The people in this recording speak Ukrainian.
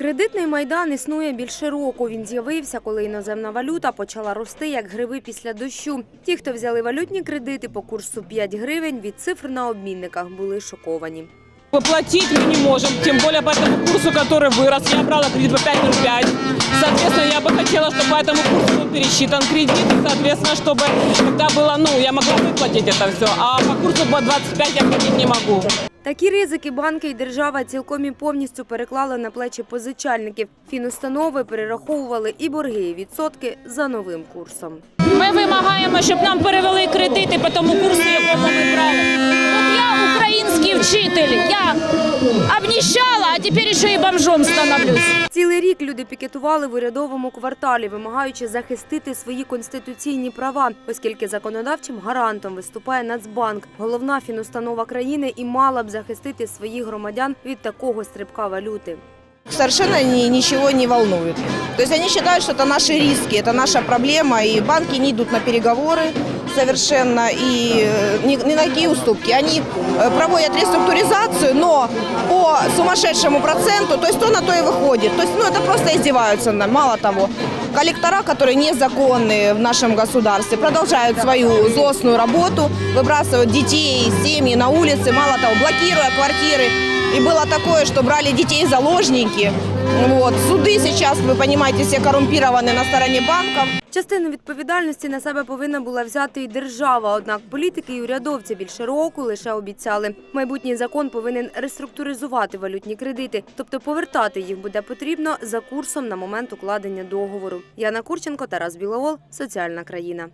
Кредитний майдан існує більше року. Він з'явився, коли іноземна валюта почала рости як гриби після дощу. Ті, хто взяли валютні кредити по курсу 5 гривень, від цифр на обмінниках були шоковані. Платить мы не можем, тем более по этому курсу, который вырос. Я брала кредит по 5,05. Соответственно, я бы хотела, чтобы по этому курсу был пересчитан кредит. И, соответственно, чтобы когда было, ну, я могла выплатить это все. А по курсу по 25 я платить не могу. Такі ризики банки і держава цілком і повністю переклали на плечі позичальників. Фінустанови перераховували і борги, і відсотки за новим курсом. Ми вимагаємо, щоб нам перевели кредити по тому курсу, якому ми брали. От я український вчитель, я обніщала, а тепер ще і бомжом становлюсь. Цілий рік люди пікетували в урядовому кварталі, вимагаючи захистити свої конституційні права, оскільки законодавчим гарантом виступає Нацбанк, головна фінустанова країни, і мала б захистити своїх громадян від такого стрибка валюти. совершенно ни- ничего не волнует. То есть они считают, что это наши риски, это наша проблема, и банки не идут на переговоры совершенно, и э, ни, ни на какие уступки. Они э, проводят реструктуризацию, но по сумасшедшему проценту, то есть то на то и выходит. То есть, ну, это просто издеваются, над- мало того. Коллектора, которые незаконные в нашем государстве, продолжают свою злостную работу, выбрасывают детей, семьи на улицы, мало того, блокируя квартиры. И было такое, что брали детей в заложники. Вот. Суды сейчас, вы понимаете, все коррумпированы на стороне банков. Частину відповідальності на себе повинна була взяти і держава. Однак політики і урядовці більше року лише обіцяли. Майбутній закон повинен реструктуризувати валютні кредити, тобто повертати їх буде потрібно за курсом на момент укладення договору. Яна Курченко, Тарас Біловол, соціальна країна.